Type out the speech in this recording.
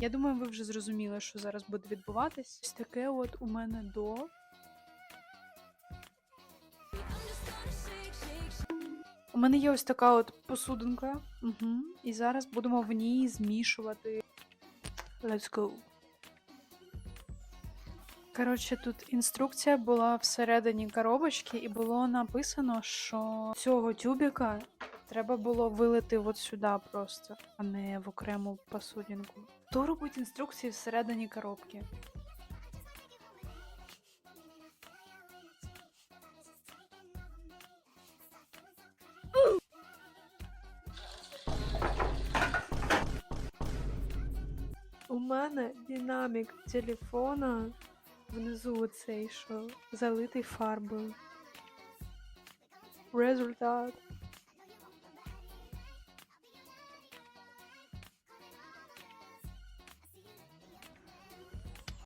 Я думаю, ви вже зрозуміли, що зараз буде відбуватись. Ось таке от у мене до. У мене є ось така от посудинка. Угу. І зараз будемо в ній змішувати. Let's go. Коротше, тут інструкція була всередині коробочки, і було написано, що цього тюбіка треба було вилити от сюди просто, а не в окрему посудинку. Хто робить інструкції всередині коробки? У мене динамік телефона внизу цей, що залитий фарбою. Результат.